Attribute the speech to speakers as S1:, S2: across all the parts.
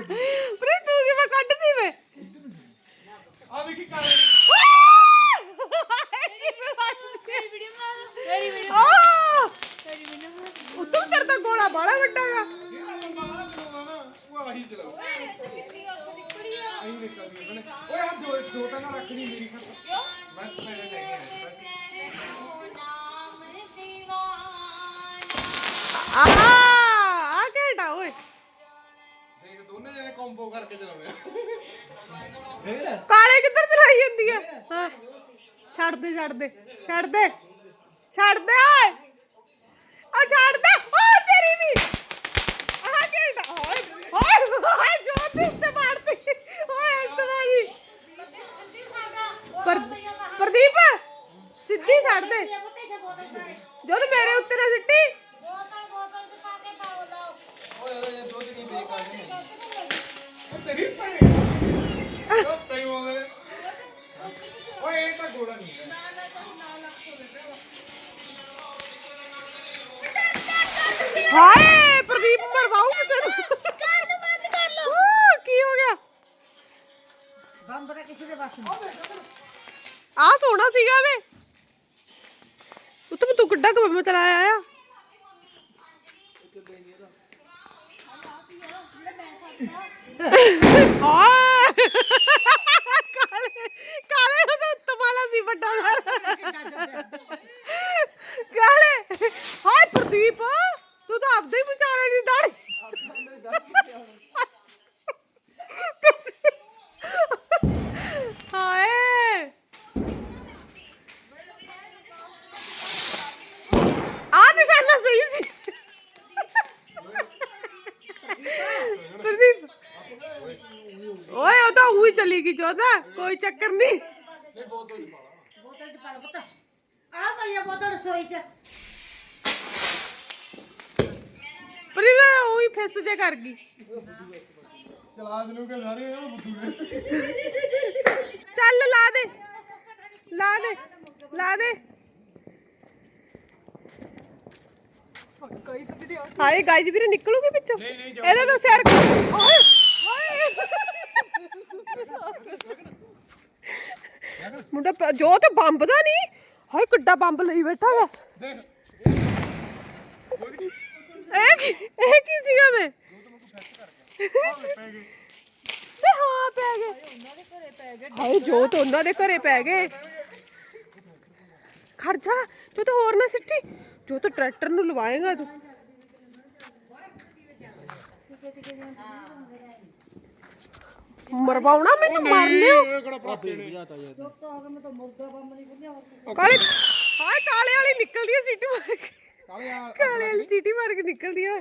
S1: ਪ੍ਰੀਤ ਤੂੰ ਕਿਵੇਂ ਕੱਢਦੀ ਵੇ
S2: ਆ ਦੇਖੀ ਕਾਲੇ
S3: ਮੇਰੀ ਵੀਡੀਓ ਬਣਾ ਲਓ ਮੇਰੀ ਵੀਡੀਓ
S1: ਆਹ!
S3: ਮੇਰੀ ਵੀਡੀਓ ਬਣਾ ਲਓ
S1: ਉੱਤੋਂ ਤੇਰੇ ਤਾਂ ਗੋਲਾ ਬਾਲਾ ਵੱਡਾ ਗਾ
S2: ਜਿਹੜਾ ਬੰਦਾ ਆ ਚਲਾਉਣਾ ਨਾ ਉਹ ਆਹੀ ਚਲਾਓ ਆਹੀ ਨਿਕਲਦੀ ਹੈ ਬਣੇ ਓਏ ਆ ਦੋ ਦੋ ਤਾਂ ਨਾ ਰੱਖਣੀ ਮੇਰੀ ਖਾਤਰ ਮੈਂ ਮੇਰੇ ਲੈ ਕੇ ਆਇਆ
S1: ਆਹ
S2: ਦੋਨੇ ਜਣੇ ਕੰਬੋ ਕਰਕੇ ਚਲਾਉਂਦੇ ਆ।
S1: ਕਾਲੇ ਕਿੱਧਰ ਚਲਾਈ ਜਾਂਦੀ ਆ? ਹਾਂ। ਛੱਡ ਦੇ ਛੱਡ ਦੇ ਛੱਡ ਦੇ ਛੱਡ ਦੇ, ਓਏ। ਆ ਛੱਡ ਦੇ, ਓ ਤੇਰੀ ਵੀ। ਆ ਕਿਹੜਾ ਓਏ ਓਏ ਓਏ ਜੋ ਤੇ ਉੱਤੇ ਮਾਰਦੀ ਓਏ, ਇਸ ਪਰ ਪ੍ਰਦੀਪ, ਸਿੱਧੀ ਛੱਡ ਦੇ। ਜਦ ਮੇਰੇ ਉੱਤੇ ਨਾ ਸਿੱਟੀ
S2: ਓਏ ਓਏ ਦੋ ਤੇ ਨਹੀਂ ਬੇਕ ਉਹ ਤੇਰੀ ਭੈਣ ਉਹ ਤੈਨੂੰ ਆਉਂਦੇ ਓਏ ਇਹ ਤਾਂ ਗੋਲਾ ਨਹੀਂ ਹੈ
S1: ਹਾਏ ਪ੍ਰਦੀਪ ਮਰਵਾਉ ਤੈਨੂੰ ਕੰਨ ਬੰਦ ਕਰ ਲੋ ਕੀ ਹੋ ਗਿਆ
S4: ਬੰਬ ਤਾਂ ਕਿਸੇ ਦੇ ਵੱਸ ਨਹੀਂ
S1: ਆ ਸੋਨਾ ਸੀਗਾ ਵੇ ਉੱਤੋਂ ਤੂੰ ਕਿੱਡਾ ਕੁ ਬੰਬ ਚਲਾਇਆ ਆ ਕਾਲੇ ਕਾਲੇ ਉਹਦਾ ਉੱਤੋਂ ਵਾਲਾ ਸੀ ਵੱਡਾ ਸਾਰਾ ਕਾਲੇ ਹਾਏ ਪ੍ਰਦੀਪ ਤੂੰ ਤਾਂ ਆਪਦੇ ਹੀ ਵਿਚਾਰੇ ਨਹੀਂ ਦਾੜੀ ਹਾਏ ਆ ਨਿਸ਼ਾਨਾ ਸਹੀ ਸੀ ਪ੍ਰਦੀਪ ਓਏ ਚਲੀ ਗਈ ਜੋਦਾ ਕੋਈ ਚੱਕਰ ਨਹੀਂ।
S4: ਬੋਤਲ ਚ ਪਾ ਲਓ ਪੁੱਤ ਆ ਭਈਆ ਬੋਤਲ ਰਸੋਈ ਚ
S1: ਪ੍ਰੀਤ ਉਹੀ ਫਿਸ ਜੇ ਕਰ ਗਈ।
S2: ਚਲਾ ਦੇ ਲੋਗੇ ਸਾਰੇ ਉਹ ਬੁੱਧੂ
S1: ਚੱਲ ਲਾ ਦੇ ਲਾ ਦੇ ਲਾ ਦੇ। ਹਾਏ, ਗਾਇਜ਼ ਵੀਰੇ ਨਿਕਲੂਗੀ
S2: ਪਿੱਛੋਂ।
S1: ਇਹਦਾ ਤਾਂ ਸਿਰ ਹਾਏ ਹਾਏ ਮੁੰਡਾ ਪ- ਜੋ ਤੇ ਬੰਬ ਦਾ ਨਹੀਂ ਹਾਏ ਕਿੱਡਾ ਬੰਬ ਲਈ ਬੈਠਾ ਵਾ
S2: ਦੇਖ
S1: ਇਹ ਕੀ ਇਹ ਕੀ ਸੀਗਾ ਮੈਂ ਤੇ ਹਾਂ ਪੈ ਗਏ ਹਾਏ ਜੋ ਤਾਂ ਉਹਨਾਂ ਦੇ ਘਰੇ ਪੈ ਗਏ ਖੜ ਜਾ ਤੂੰ ਤਾਂ ਹੋਰ ਨਾ ਸਿੱਟੀ ਜੋ ਤਾਂ ਟਰੈਕਟਰ ਨੂੰ ਲਵਾਏਗਾ ਤੂੰ ਮਰਵਾਉਣਾ ਮੈਨੂੰ ਮਾਰ ਲਿਓ। ਕਾਲੇ ਹਾਏ ਕਾਲੇ ਵਾਲੀ ਨਿਕਲਦੀ ਹੈ ਸੀਟੀ ਮਾਰ ਕੇ।
S2: ਕਾਲੇ
S1: ਵਾਲੀ ਸੀਟੀ ਮਾਰ ਕੇ ਨਿਕਲਦੀ ਹੈ?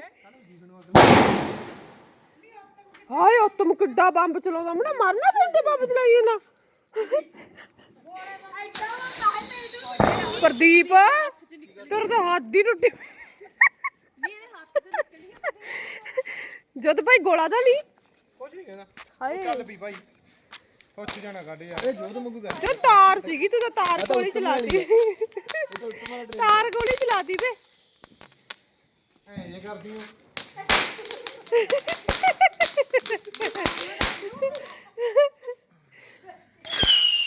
S1: ਹਾਏ ਉਤਮ ਕਿੱਡਾ ਬੰਬ ਚਲਾਉਂਦਾ ਮੁੰਡਾ ਮਰਨਾ ਤੂੰ ਬੰਬ ਚਲਾਈ ਨਾ। ਪ੍ਰਦੀਪ ਤੇਰੇ ਤਾਂ ਹੱਥ ਹੀ ਟੁੱਟੀ ਜਦ ਭਾਈ ਗੋਲਾ ਦਾ ਨਹੀਂ
S2: ਕੁਝ ਨਹੀਂ ਕਹਿੰਦਾ।
S1: ਹਾਏ।
S2: ਚੱਲ ਵੀ ਭਾਈ ਸੋਚ ਜਾਣਾ ਕੱਢ ਯਾਰ। ਇਹ ਜੋਤ ਮੰਗੂ ਕਰ।
S1: ਜੋ ਤਾਰ ਸੀਗੀ ਤੂੰ ਤਾਂ ਤਾਰ ਗੋਲੀ ਚਲਾਤੀ। ਤਾਰ ਗੋਲੀ ਚਲਾਤੀ ਵੇ
S2: ਐ ਜੇ ਕਰਦੀ ਹੂੰ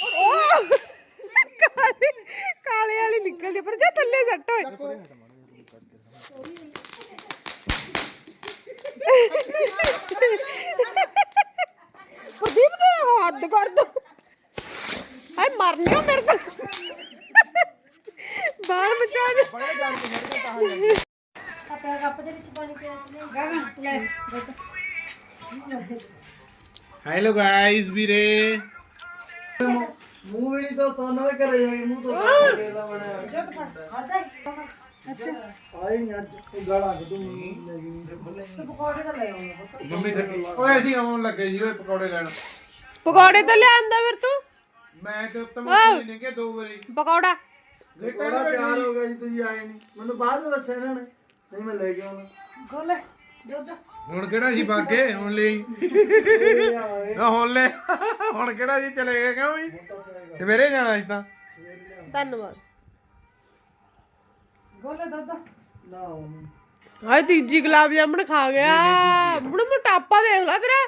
S1: ਉਹ ਕਾਲੇ ਕਾਲੇ ਵਾਲੀ ਨਿਕਲਦੀ ਪਰ ਜਾ ਥੱਲੇ ਸੱਟ ਹੋਏ ਪ੍ਰਦੀਪ ਦੇ ਹੱਦ ਕਰ ਦੋ ਹਾਏ ਮਰਨਿਓ ਮੇਰੇ ਕੋਲ? ਬਾਲ ਬਚਾ ਦੇ
S4: ਆਪਣਾ ਕੱਪ ਦੇ ਵਿੱਚ ਪਾਣੀ ਪਿਆ ਸੀ ਲੈ ਬੋਤਲ
S2: ਹੈਲੋ ਗਾਇਸ ਵੀਰੇ।
S5: ਮੂੰਹ ਵੀ ਤਾਂ ਤੁਹਾਨੂੰ ਵੀ ਘਰੇ ਜਾ ਕੇ ਮੂੰਹ ਤੋਂ ਤੇਰਾ ਬਣਿਆ। ਆਈ ਨਹੀਂ ਅੱਜ ਤੂੰ ਗਾਲਾਂ ਕਿ ਤੂੰ ਪਕੌੜੇ ਤਾਂ ਲੈ ਆਉਣਾ ਪੁੱਤ
S2: ਮੰਮੀ ਖੱਟੀ ਓਏ ਅਸੀਂ ਆਉਣ ਲੱਗੇ ਜੀ ਓਏ ਪਕੌੜੇ ਲੈਣ।
S1: ਪਕੌੜੇ ਤਾਂ ਲਿਆਂਦਾ ਫਿਰ ਤੂੰ?
S2: ਮੈਂ ਤੇ ਉੱਤਮ ਉੱਤੇ ਨੇ ਕਿ ਦੋ ਵਾਰੀ।
S1: ਪਕੌੜਾ।
S5: ਬੜਾ ਪਿਆਰ ਹੋ ਗਿਆ ਜੀ ਤੁਸੀਂ ਆਏ ਨਹੀਂ। ਮੈਨੂੰ ਬਾਅਦ ਵਿੱਚ ਦੱਸਿਆ ਇਹਨਾਂ ਨੇ ਨਹੀਂ ਮੈਂ ਲੈ ਕੇ ਆਉਣਾ। ਗੋਲੇ ਦੁੱਧ।
S2: ਹੁਣ ਕਿਹੜਾ ਜੀ ਬਾਗੇ ਹੁਣ ਲਈ।
S5: ਇਹ
S2: ਨਾ ਹੁਣ ਲੈ। ਹੁਣ ਕਿਹੜਾ ਜੀ ਚਲੇ ਗਏ ਕਿਉਂ ਵੀ ਸਵੇਰੇ ਜਾਣਾ ਸੀ ਤਾਂ।
S1: ਧੰਨਵਾਦ।
S5: ਗੋਲੇ ਦੁੱਧ। ਨਾ ਆਉਣੀ
S1: ਹਾਏ ਤੀਜੀ ਗੁਲਾਬ ਜਾਮਣ ਖਾ ਗਿਆ। ਬੁੜਾ ਮੋਟਾਪਾ ਦੇਖ ਲੈ ਤੇਰਾ।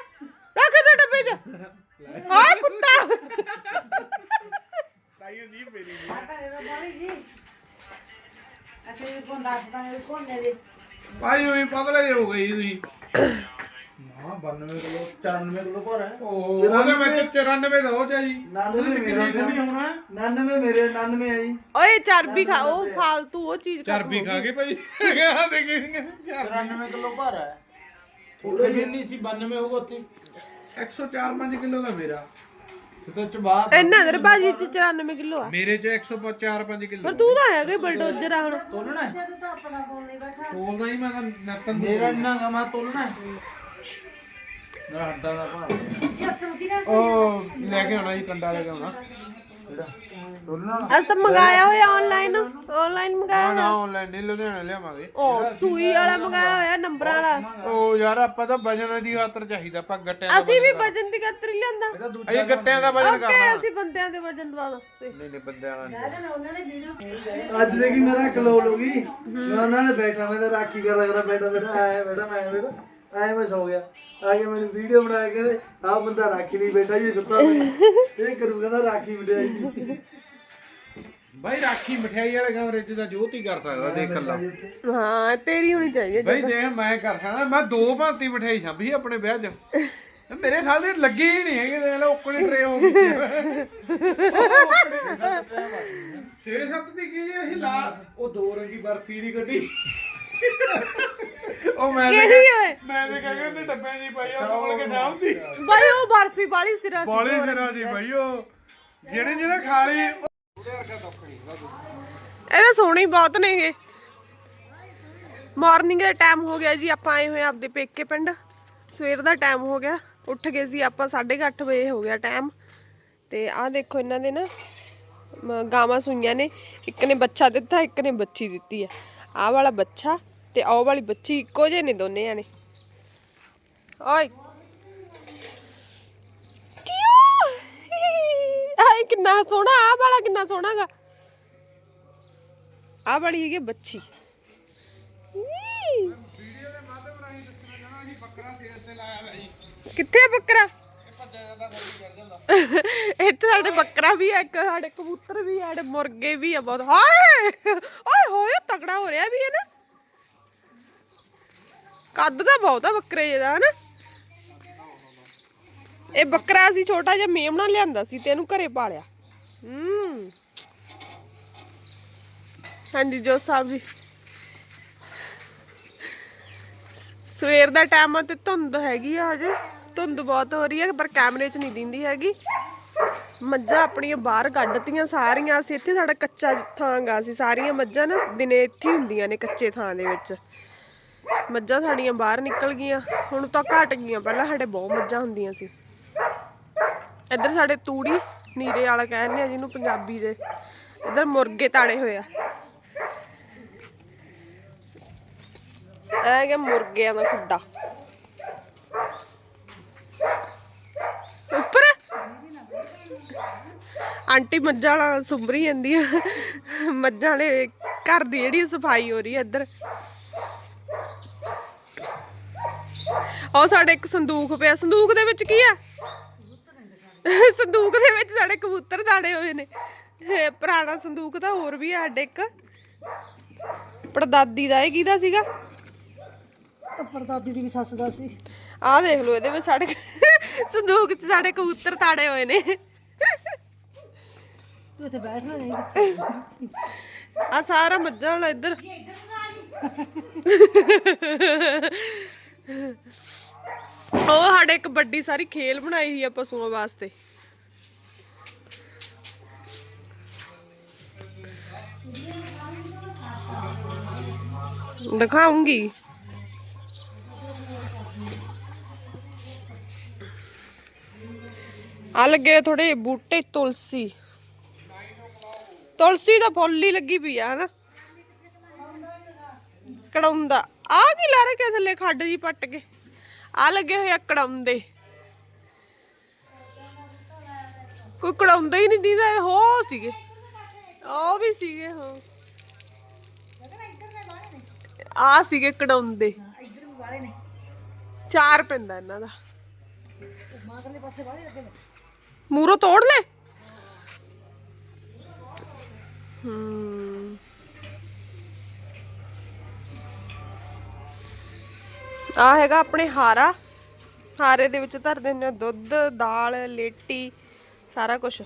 S1: ਰੱਖ ਦੇ ਡੱਬੇ 'ਚ। ਹਾਏ ਕੁੱਤਾ
S2: ਤਾਈਓ ਜੀ ਮੇਰੀ
S4: ਆਟਾ ਦੇ ਦੋ ਬਾਲੀ ਜੀ ਅਸੀਂ ਕੋਣ ਦੱਸਦਾ ਨੇ ਕੋਣ ਨੇ ਦੇ
S2: ਭਾਈ ਉਹੀ ਪਤਲੇ ਜਿਹੇ ਹੋ ਗਏ ਜੀ ਤੁਸੀਂ
S5: ਹਾਂ 92 ਕਿਲੋ 94 ਕਿਲੋ ਭਰ ਹੈ
S2: ਉਹ ਉਹਦੇ ਵਿੱਚ 94 ਦਾ ਹੋ ਜਾ ਜੀ
S5: 99 ਮੇਰਾ ਵੀ ਹੋਣਾ 99 ਮੇਰੇ 99 ਹੈ ਜੀ
S1: ਓਏ ਚਰਬੀ ਖਾ ਉਹ ਫਾਲਤੂ ਉਹ ਚੀਜ਼ ਖਾ
S2: ਚਰਬੀ ਖਾ ਕੇ ਭਾਈ ਆ ਦੇਖੀ
S5: 94 ਕਿਲੋ ਭਰ ਹੈ ਥੋੜਾ ਜਿਹਾ ਨਹੀਂ ਸੀ 92 ਹੋਊਗਾ ਉੱਥੇ
S2: 104 5 ਕਿਲੋ ਦਾ ਮੇਰਾ।
S5: ਤੇ ਚਬਾ
S1: ਇੰਨਾ ਦਰ ਬਾਜੀ ਚ 94 ਕਿਲੋ ਆ।
S2: ਮੇਰੇ ਚ 104 5 ਕਿਲੋ।
S1: ਪਰ ਤੂੰ ਤਾਂ ਹੈਗਾ ਹੀ ਬਲਡੋਜ਼ਰ ਆ ਹੁਣ।
S5: ਤੋਲਣਾ ਹੈ?
S4: ਤੂੰ ਤਾਂ ਆਪਣਾ ਬੋਲ ਨਹੀਂ ਬੈਠਾ।
S2: ਬੋਲਦਾ ਹੀ ਮੈਂ ਤਾਂ ਨੱਤਨ
S5: ਮੇਰਾ ਇੰਨਾ ਗਮਾ ਤੋਲਣਾ ਹੈ? ਮੇਰਾ ਹੱਡਾਂ ਦਾ ਭਾਰ।
S2: ਉਹ ਲੈ ਕੇ ਆਉਣਾ ਜੀ ਕੰਡਾ ਲੈ ਕੇ ਆਉਣਾ।
S1: ਅੱਜ ਤਾਂ ਮੰਗਾਇਆ ਹੋਇਆ ਆਨਲਾਈਨ ਆਨਲਾਈਨ ਮੰਗਾਇਆ
S2: ਨਾ ਆਨਲਾਈਨ ਨਹੀਂ ਲੁਧਿਆਣੇ ਲਿਆਵਾਂਗੇ।
S1: ਉਹ ਸੂਈ ਵਾਲਾ ਮੰਗਾਇਆ ਹੋਇਆ ਨੰਬਰਾਂ ਵਾਲਾ।
S2: ਉਹ ਯਾਰ ਆਪਾਂ ਤਾਂ ਵਜਨ ਦੀ ਖਾਤਰ ਚਾਹੀਦਾ ਆਪਾਂ ਗੱਟਿਆਂ ਦਾ
S1: ਅਸੀਂ ਵੀ ਵਜਨ ਦੀ ਖਾਤਰ ਹੀ ਲਿਆਂਦਾ।
S2: ਅਸੀਂ ਗੱਟਿਆਂ ਦਾ ਵਜਨ
S1: ਓਕੇ ਅਸੀਂ ਬੰਦਿਆਂ ਦੇ ਵਜਨ ਦਵਾ ਦੱਸਦੇ
S2: ਨਹੀਂ ਨਹੀਂ ਬੰਦਿਆਂ ਵਾਲਾ ਨਹੀਂ।
S4: ਉਹਨਾਂ ਨੇ ਵੀਡੀਓ
S5: ਅੱਜ ਦੇਖੀ ਮੇਰਾ ਕਲੋਲ ਹੋ ਗਈ। ਮੈਂ ਉਹਨਾਂ ਨੇ ਬੈਠਾ ਮੈਂ ਤਾਂ ਰਾਖੀ ਕਰਦਾ ਕਰਦਾ ਬੈਠਾ ਬੈਠਾ ਆਇਆ ਬੈਠਾ ਮੈਂ ਬੈਠਾ। ਆਇਆ ਮੈਂ ਸੌ ਗਿਆ। ਆ ਕੇ ਮੈਨੂੰ ਵੀਡੀਓ ਬਣਾ ਕੇ ਕਹਿੰਦੇ ਆਹ ਬੰਦਾ ਰਾਖੀ ਲਈ ਬੈਠਾ ਜੀ ਸੁੱਤਾ ਪਿਆ। ਇਹ ਕਰੂ ਕਹਿੰਦਾ ਰਾਖੀ ਬਿਠਾਈ
S2: ਬਾਈ ਰਾਖੀ ਮਠਿਆਈ ਵਾਲੇ ਕਮਰੇ 'ਚ ਤਾਂ ਜੋਤ ਹੀ ਕਰ ਸਕਦਾ ਦੇਖ ਕੱਲਾ।
S1: ਹਾਂ ਤੇਰੀ ਹੋਣੀ ਚਾਹੀਦੀ ਹੈ
S2: ਬਾਈ ਦੇਖ ਮੈਂ ਕਰ ਸਕਦਾ ਮੈਂ ਦੋ ਭਾਂਤੀ ਮਠਿਆਈ ਛਾਂਭੀ ਆਪਣੇ ਵਿਆਹ 'ਚ। ਮੇਰੇ ਸਾਲ ਦੀ ਲੱਗੀ ਹੀ ਨਹੀਂ ਹੈਗੀ ਦੇਖ ਲੈ ਉੱਕਣੀ ਟਰੇ ਹੋ ਗਈ। 6-7 ਦੀ ਕੀ ਜੀ ਅਸੀਂ ਲਾ ਉਹ ਦੋ ਰੰਗੀ ਬਰਫੀ ਦੀ ਗੱਡੀ ਉਹ ਮੈਂ ਤੇ
S1: ਕਿਹੜੀ ਓਏ?
S2: ਮੈਂ ਤੇ ਕਹਿੰਦਾ ਉਹਨੇ ਡੱਬੇ ਜੀ ਪਾਈ ਉਹ ਕੋਲ ਕੇ ਜਾਉਂਦੀ
S1: ਬਾਈ ਉਹ ਬਰਫੀ ਬਾਲੀ ਸਿਰਾ ਸੀ
S2: ਬਾਲੀ ਸਿਰਾ ਜੀ ਬਾਈ ਉਹ। ਜਿਹੜੇ ਜਿਹੜੇ ਖਾ ਲਈ
S1: ਇਹਦਾ ਸੋਹਣੇ ਹੀ ਬਹੁਤ ਨੇਗੇ। ਮਾਰਨਿੰਗ ਦਾ ਟਾਈਮ ਹੋ ਗਿਆ ਜੀ ਆਪਾਂ ਆਏ ਹੋਏ ਆ ਆਪਦੇ ਪੇਕੇ ਪਿੰਡ। ਸਵੇਰ ਦਾ ਟਾਈਮ ਹੋ ਗਿਆ। ਉੱਠ ਗਏ ਸੀ ਆਪਾਂ 8:30 ਵਜੇ ਹੋ ਗਿਆ ਟਾਈਮ ਤੇ ਆਹ ਦੇਖੋ ਇਹਨਾਂ ਦੇ ਨਾ ਮ- ਗਾਵਾਂ ਸੂਈਆਂ ਨੇ। ਇੱਕ ਨੇ ਬੱਚਾ ਦਿੱਤਾ ਇੱਕ ਨੇ ਬੱਚੀ ਦਿੱਤੀ ਹੈ ਆਹ ਵਾਲਾ ਬੱਚਾ ਤੇ ਆਹ ਵਾਲੀ ਬੱਚੀ ਇੱਕੋ ਜਿਹੇ ਨੇ ਦੋਨੇ ਜਾਣੇ। ਓਏ ਆਏ, ਕਿੰਨਾ ਸੋਹਣਾ, ਆਹ ਵਾਲਾ ਕਿੰਨਾ ਸੋਹਣਾਗਾ। ਆਹ ਵਾਲੀ ਹੈਗੀ ਬੱਚੀ। ਈ। ਕਿੱਥੇ ਬੱਕਰਾ? ਇੱਥੇ ਸਾਡੇ ਬੱਕਰਾ ਵੀ ਹੈ ਇੱਕ ਸਾਡੇ ਕਬੂਤਰ ਵੀ ਹੈ ਸਾਡੇ ਮੁਰਗੇ ਵੀ ਆ ਬਹੁਤ। ਹਾਏ! ਓਏ, ਹੋਏ ਤਕੜਾ ਹੋ ਰਿਹਾ ਵੀ ਹੈ ਨਾ। ਕੱਦ ਦਾ ਬਹੁਤ ਆ ਬੱਕਰੇ ਜਿਹਦਾ ਹਨਾ? ਇਹ ਬੱਕਰਾ ਸੀ, ਛੋਟਾ ਜਿਹਾ ਮੇਮਣਾ ਲਿਆਂਦਾ ਸੀ ਤੇ ਇਹਨੂੰ ਘਰੇ ਪਾਲਿਆ। ਹੂੰ। ਹਾਂਜੀ ਜੋ ਸਾਹਿਬ ਜੀ। ਸਵੇਰ ਦਾ ਟਾਈਮ ਆ ਤੇ ਧੁੰਦ ਹੈਗੀ ਆ ਹਜੇ। ਧੁੰਦ ਬਹੁਤ ਹੋ ਰਹੀ ਹੈ ਪਰ ਕੈਮਰੇ 'ਚ ਨਹੀਂ ਦਿੰਦੀ ਹੈਗੀ। ਮੱਝਾਂ ਆਪਣੀਆਂ ਬਾਹਰ ਕੱਢਤੀਆਂ ਸਾਰੀਆਂ। ਅਸੀਂ ਇੱਥੇ ਸਾਡਾ ਕੱਚਾ ਥਾਂ ਗਾ ਸੀ। ਸਾਰੀਆਂ ਮੱਝਾਂ ਨਾ ਦਿਨੇ ਇੱਥੇ ਹੁੰਦੀਆਂ ਨੇ ਕੱਚੇ ਥਾਂ ਦੇ ਵਿੱਚ। ਮੱਝਾਂ ਸਾਡੀਆਂ ਬਾਹਰ ਨਿਕਲ ਗਈਆਂ, ਹੁਣ ਤਾਂ ਘਟ ਗਈਆਂ, ਪਹਿਲਾਂ ਸਾਡੇ ਬਹੁਤ ਮੱਝਾਂ ਹੁੰਦੀਆਂ ਸੀ। ਇੱਧਰ ਸਾਡੇ ਤੂੜੀ ਨੀਰੇ ਵਾਲਾ ਕਹਿੰਦੇ ਆ ਜਿਹਨੂੰ ਪੰਜਾਬੀ ਦੇ, ਇੱਧਰ ਮੁਰਗੇ ਤਾੜੇ ਹੋਏ ਆ। ਇਹ ਗਿਆ ਮੁਰਗਿਆਂ ਦਾ ਖੁੱਡਾ। ਉੱਪਰ? ਆਂਟੀ ਮੱਝਾਂ ਵਾਲਾ ਸੁੰਬਰੀ ਜਾਂਦੀ ਆ। ਮੱਝਾਂ ਵਾਲੇ ਘਰ ਦੀ ਜਿਹੜੀ ਸਫ਼ਾਈ ਹੋ ਰਹੀ ਹੈ ਇੱਧਰ। ਉਹ ਸਾਡੇ ਇੱਕ ਸੰਦੂਕ ਪਿਆ। ਸੰਦੂਕ ਦੇ ਵਿੱਚ ਕੀ ਆ? ਸੰਦੂਕ ਦੇ ਵਿੱਚ ਸਾਡੇ ਕਬੂਤਰ ਦਾੜੇ ਹੋਏ ਨੇ। ਇਹ ਪੁਰਾਣਾ ਸੰਦੂਕ ਤਾਂ ਹੋਰ ਵੀ ਆ ਸਾਡੇ ਇੱਕ। ਪੜਦਾਦੀ ਦਾ ਇਹ ਕਿਹਦਾ ਸੀਗਾ?
S4: ਪਰਦਾਦੀ ਦੀ ਵੀ ਸੱਸ ਦਾ ਸੀ।
S1: ਆਹ ਦੇਖ ਲਓ ਇਹਦੇ ਵਿੱਚ ਸਾਡੇ ਸੰਦੂਕ 'ਚ ਸਾਡੇ ਕਬੂਤਰ ਤਾੜੇ ਹੋਏ ਨੇ।
S4: ਤੂੰ ਇੱਥੇ ਬੈਠਣਾ ਨਹੀਂ
S1: ਆ ਸਾਰਾ ਮੱਝਾਂ ਵਾਲਾ ਇੱਧਰ। ਉਹ ਸਾਡੇ ਇੱਕ ਵੱਡੀ ਸਾਰੀ ਖੇਲ ਬਣਾਈ ਹੋਈ ਆ ਪਸ਼ੂਆਂ ਵਾਸਤੇ। ਦਿਖਾਉਂਗੀ। ਆ ਲੱਗੇ ਥੋੜੇ ਬੂਟੇ ਤੁਲਸੀ। ਤੁਲਸੀ ਦਾ ਫੁੱਲ ਹੀ ਲੱਗੀ ਪਈ ਆ, ਹਨਾ? ਕੜਾਉਂਦਾ ਆ ਕੀ ਲਾ ਰੱਖਿਆ ਥੱਲੇ? ਖੱਡ ਜੀ ਪੱਟ ਕੇ। ਆ ਲੱਗੇ ਹੋਏ ਆ ਕੜਾਉਂਦੇ। ਕੋਈ ਕੜਾਉਂਦਾ ਹੀ ਨਹੀਂ ਦੀਦਾ, ਇਹ ਹੋ ਸੀਗੇ। ਉਹ ਵੀ ਸੀਗੇ, ਹਾਂ। ਆ ਸੀਗੇ ਕਡਾਉਂਦੇ ਚਾਰ ਪੈਂਦਾ ਇਹਨਾਂ ਦਾ।
S4: ਮਾਗਲੇ
S1: ਮੂਰੋ ਤੋੜ ਲੈ। ਹਮ ਆ ਹੈਗਾ ਆਪਣੇ ਹਾਰਾ। ਹਾਰੇ ਦੇ ਵਿੱਚ ਧਰ ਦਿੰਦੇ ਆ ਦੁੱਧ, ਦਾਲ, ਲੇਟੀ, ਸਾਰਾ ਕੁਝ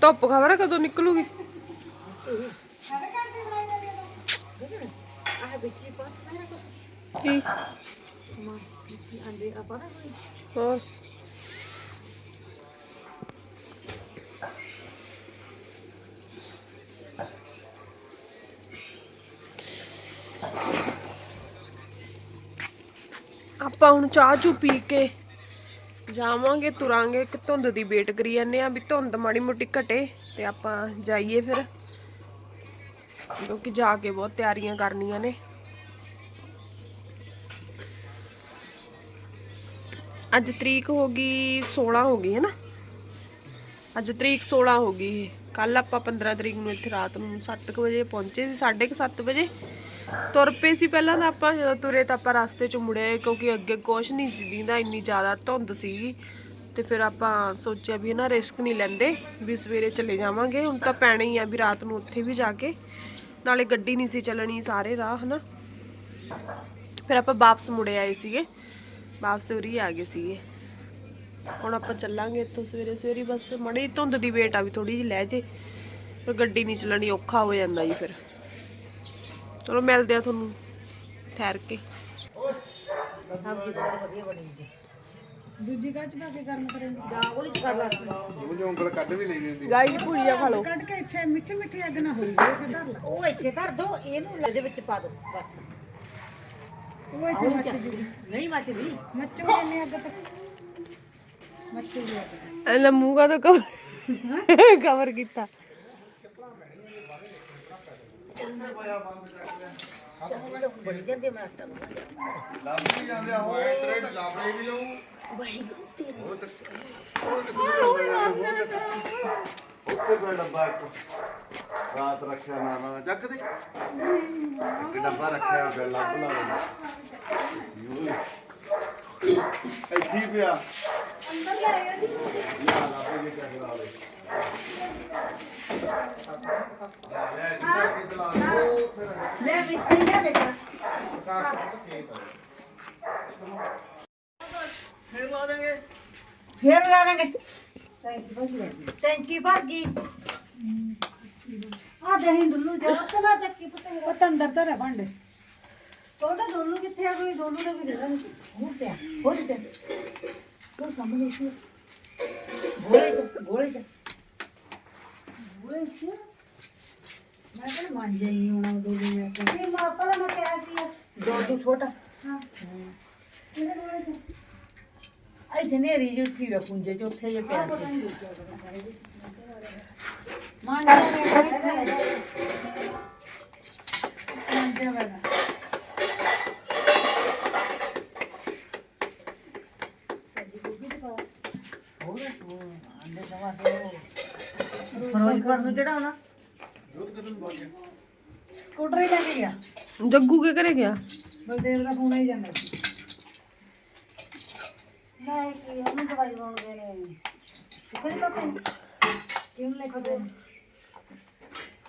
S1: ਧੁੱਪ ਖਬਰ ਕਦੋਂ ਨਿਕਲੂਗੀ?
S4: ਵਿੱਕੀ ਪਾ ਸਾਰਾ ਕੁਝ
S1: ਕੀ?
S4: ਆਂਦੇ ਆ ਪਤਾ ਕੋਈ
S1: ਹੋਰ? ਆਪਾਂ ਹੁਣ ਚਾਹ ਚੂ ਪੀ ਕੇ ਜਾਵਾਂਗੇ, ਤੁਰਾਂਗੇ ਕਿ ਧੁੰਦ ਦੀ ਵੇਟ ਕਰੀ ਜਾਂਦੇ ਆ ਵੀ ਧੁੰਦ ਮਾੜੀ ਮੋਟੀ ਘਟੇ ਤੇ ਆਪਾਂ ਜਾਈਏ ਫਿਰ, ਕਿਉਂਕਿ ਜਾ ਕੇ ਬਹੁਤ ਤਿਆਰੀਆਂ ਕਰਨੀਆਂ ਨੇ। ਅੱਜ ਤਰੀਕ ਹੋ ਗਈ 16 ਹੋ ਗਈ ਹੈ ਨਾ ਅੱਜ ਤਰੀਕ 16 ਹੋ ਗਈ। ਕੱਲ ਆਪਾਂ 15 ਤਰੀਕ ਨੂੰ ਇੱਥੇ ਰਾਤ ਨੂੰ 7:00 ਵਜੇ ਪਹੁੰਚੇ ਸੀ 7:30 ਵਜੇ। ਤੁਰ ਪਏ ਸੀ ਪਹਿਲਾਂ ਤਾਂ ਆਪਾਂ, ਜਦੋਂ ਤੁਰੇ ਤਾਂ ਆਪਾਂ ਰਸਤੇ 'ਚ ਮੁੜੇ, ਕਿਉਂਕਿ ਅੱਗੇ ਕੁਛ ਨਹੀਂ ਸੀ ਦਿੰਦਾ, ਇੰਨੀ ਜ਼ਿਆਦਾ ਧੁੰਦ ਸੀਗੀ। ਤੇ ਫਿਰ ਆਪਾਂ ਸੋਚਿਆ ਵੀ ਨਾ ਰਿਸਕ ਨਹੀਂ ਲੈਂਦੇ ਵੀ ਸਵੇਰੇ ਚਲੇ ਜਾਵਾਂਗੇ। ਹੁਣ ਤਾਂ ਪੈਣਾ ਹੀ ਆ ਵੀ ਰਾਤ ਨੂੰ ਉੱਥੇ ਵੀ ਜਾ ਕੇ। ਨਾਲੇ ਗੱਡੀ ਨਹੀਂ ਸੀ ਚੱਲਣੀ, ਸਾਰੇ ਰਾਹ, ਹਨਾ? ਫਿਰ ਆਪਾਂ ਵਾਪਸ ਮੁੜੇ ਆਏ ਸੀਗੇ। ਵਾਪਸ ਉਰੀ ਆ ਗਏ ਸੀਗੇ। ਹੁਣ ਆਪਾਂ ਚੱਲਾਂਗੇ ਇੱਥੋਂ ਸਵੇਰੇ ਸਵੇਰੇ ਬਸ ਮੜੀ ਧੁੰਦ ਦੀ ਵੇਟ ਆ ਵੀ ਥੋੜੀ ਜਿਹੀ ਲੈ ਜੇ। ਫਿਰ ਗੱਡੀ ਨਹੀਂ ਚੱਲਣੀ ਔਖਾ ਹੋ ਜਾਂਦਾ ਜੀ ਫਿਰ। ਚਲੋ ਮਿਲਦੇ ਆ ਤੁਹਾਨੂੰ ਠਹਿਰ ਕੇ
S3: ਦੂਜੀ ਕੱਚ ਪਾ ਕੇ ਗਰਮ ਕਰੇਂਗੇ
S4: ਜਾ ਉਹਦੇ ਚ ਕਰ ਲਾ
S2: ਉਹ ਜੋ ਉਂਗਲ ਕੱਢ ਵੀ ਲਈ ਜਾਂਦੀ
S1: ਗਾਈ ਭੁਜੀਆ ਖਾ ਲਓ।
S3: ਕੱਢ ਕੇ ਇੱਥੇ ਮਿੱਠੀ ਮਿੱਠੀ ਅੱਗ ਨਾ ਹੋਈ ਉਹ ਫਿਰ ਧਰ ਲਾ।
S4: ਉਹ ਇੱਥੇ ਧਰ ਦੋ ਇਹਨੂੰ ਇਹਦੇ ਵਿੱਚ ਪਾ ਦੋ ਬਸ।
S3: ਉਹ ਇੱਥੇ ਮੱਚ ਜੂਗੀ
S4: ਨਹੀਂ ਮੱਚਦੀ
S3: ਮੱਚੂ ਕਿੰਨੇ ਅੱਗ ਤੱਕ ਮੱਚੂ ਦੀ ਅੱਗ ਤੱਕ
S1: ਐ ਮੂੰਹ ਕਾ ਤਾਂ ਕਵਰ ਕਵਰ ਕੀਤਾ
S4: ਬੜੀ ਜਾਂਦੀ ਮੈਂ ਤਾਂ
S2: ਲੱਭ ਵੀ ਜਾਂਦੇ ਆ ਉਹ ਟ੍ਰੇਡ ਲੱਭ ਲਈ ਵੀ ਜਾਊ
S5: ਉੱਥੇ ਕੋਈ ਡੱਬਾ ਇੱਕ ਰਾਤ ਰੱਖਿਆ ਨਾ ਨਾ ਚੱਕ ਦੇ ਇੱਕ ਡੱਬਾ ਰੱਖਿਆ ਹੋਇਆ ਲੱਭ ਲਾ ਇੱਥੇ ਹੀ ਪਿਆ ਅੰਦਰ ਲੈ ਆਇਆ ਜੀ ਲੱਭ ਕੇ ਚੱਕ ਲਾ ਲੈ ਲੈ ਜਿੱਦਾਂ ਕਿ ਦਲਾ ਲਓ ਫਿਰ
S4: ਲੈ ਮਿੱਠੀ ਨਾ ਦੇ ਜਾ
S5: ਫੇਰ ਲਾ ਦੇਂਗੇ
S4: ਫੇਰ ਲਾ ਦਾਂਗੇ ਟੈਂਕੀ ਭਰ ਗਈ ਆ ਦਹੀਂ ਡੁੱਲੂ ਜਰਤ ਨਾ ਚੱਕੀ ਪੁੱਤੇ
S3: ਉਹ ਤਾਂ ਅੰਦਰ ਧਰਿਆ ਭਾਂਡੇ।
S4: ਸੋਡਾ ਡੋਲੂ ਕਿੱਥੇ ਆ ਕੋਈ? ਡੋਲੂ ਦਾ ਵੀ ਦੇ ਦਾਂ ਹੋਰ ਪਿਆ ਹੋਰ ਪਿਆ ਉਹ ਸਾਹਮਣੇ ਸੀ ਗੋਲੇ ਚ ਗੋਲੇ ਚ। ਗੋਲੇ ਚ?
S3: ਮੈਂ ਕਿਹਾ ਮੰਨ ਜਾਈ ਹੁਣ ਉਹ ਦੋ ਦਿਨ ਮੈਂ
S4: ਇਹ ਮਾਂ ਪਹਿਲਾਂ ਮੈਂ ਕਿਹਾ ਵੇ ਕੁੰਜੇ ਚ ਉੱਥੇ ਜੇ ਪਿਆ ਫਿਰੋਜ਼ਪੁਰ ਨੂੰ
S3: ਸਕੂਟਰ ਹੀ ਕੇ ਗਿਆ।
S1: ਜੱਗੂ ਕੇ ਘਰੇ ਗਿਆ?
S3: ਬਲਦੇਵ ਦਾ ਫੋਨ ਆਈ ਜਾਂਦਾ ਸੀ।
S4: ਮੈਂ ਕਿ ਉਹਨੂੰ ਦਵਾਈ ਲਾਉਣ ਗਏ ਨੇ। ਸੁਖੇ ਪਾਪੇ? ਕਿਉਂ ਲੈ ਕੇ ਗਏ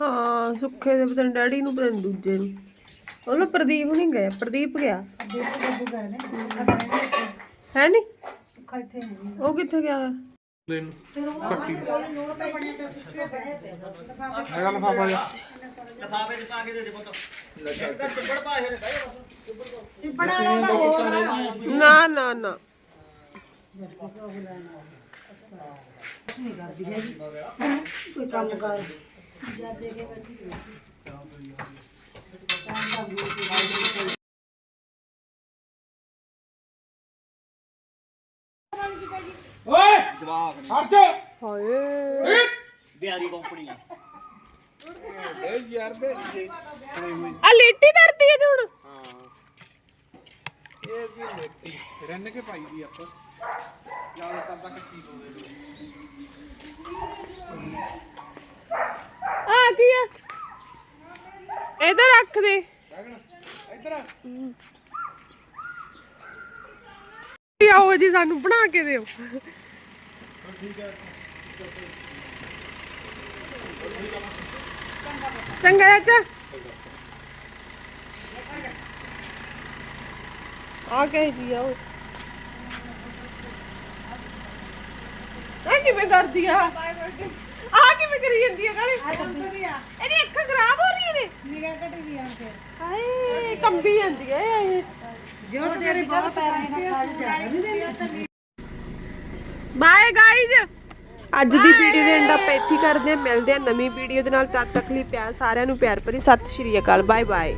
S1: ਹਾਂ ਸੁੱਖੇ ਦੇ ਪਤਨ ਡੈਡੀ ਨੂੰ ਪਤਨ ਦੂਜੇ ਨੂੰ। ਉਹਨੂੰ ਪ੍ਰਦੀਪ ਨਹੀਂ ਗਿਆ ਪ੍ਰਦੀਪ ਗਿਆ।
S3: ਦੇਖ ਕੇ ਬੱਬੂ ਗਏ ਨੇ ਸਾਡਾ ਰਹਿਣਾ ਇੱਥੇ।
S1: ਹੈ ਨਹੀਂ
S3: ਸੁੱਖਾ ਇੱਥੇ ਹੈ ਨੀ।
S1: ਉਹ ਕਿੱਥੇ ਗਿਆ?
S2: ਲੈਣ
S3: ਨੋਟ ਤਾਂ ਬਣਿਆ ਪਿਆ ਸੁੱਕੇ ਪਏ।
S2: ਹੈਗਾ ਲਫਾਫਾ ਜਾ
S3: ਚਿੱਬੜਾ ਵਾਲਾ ਤਾਂ ਹੋਰ ਆ।
S1: ਨਾ ਨਾ। ਨਾ
S4: ਕੋਈ ਕੰਮ ਕਰ
S2: ਓਏ ਜਵਾਬ ਹਟ। ਜਾ
S1: ਹਾਏ
S6: ਬਿਹਾਰੀ ਕੰਪਨੀ। ਆ
S2: ਦੇ ਯਾਰ ਦੇ
S1: ਆ ਲੇਟੀ ਕਰਦੀ ਹੈ ਜੀ ਹੁਣ
S2: ਹਾਂ। ਇਹ ਵੀ ਮਿੱਟੀ ਰੰਨ ਕੇ ਪਾਈ ਦੀ ਆਪਾਂ। ਜ਼ਿਆਦਾ ਤਾਂ ਤੱਕ ਕੀ ਹੋਵੇ
S1: ਆ ਕੀ ਆ? ਇਹਦਾ ਰੱਖ ਦੇ।
S2: ਇੱਧਰ ਆ
S1: ਆਓ ਜੀ, ਸਾਨੂੰ ਬਣਾ ਕੇ ਦਿਓ। ਚੰਗਾ ਚਾਚਾ। ਆ ਗਏ ਜੀ, ਆਓ। ਕਿਵੇਂ ਕਰਦੀ ਆ? ਆ ਕਿਵੇਂ ਕਰੀ ਜਾਂਦੀ ਆ ਕਾਲੇ ਇਹਦੀ ਅੱਖਾਂ ਖਰਾਬ ਹੋ ਰਹੀਆਂ ਨੇ।
S3: ਨਿਗਾਹ ਘਟੀ ਦੀ ਆਣ ਕੇ
S1: ਹਾਏ ਕੰਬੀ ਜਾਂਦੀ ਆ ਇਹ।
S3: ਜੋ ਤੇ ਤੇਰੇ ਬਹੁਤ
S1: ਬਾਏ ਗਾਈਜ਼ ਅੱਜ ਦੀ ਵੀਡੀਓ ਦੇ ਐਂਡ ਆਪਾਂ ਇੱਥੇ ਕਰਦੇ ਹਾਂ। ਮਿਲਦੇ ਹਾਂ ਨਵੀਂ ਵੀਡੀਓ ਦੇ ਨਾਲ। ਤਦ ਤੱਕ ਲਈ ਪਿਆਰ ਸਾਰਿਆਂ ਨੂੰ ਪਿਆਰ ਭਰੀ ਸਤਿ ਸ਼੍ਰੀ ਅਕਾਲ। Bye bye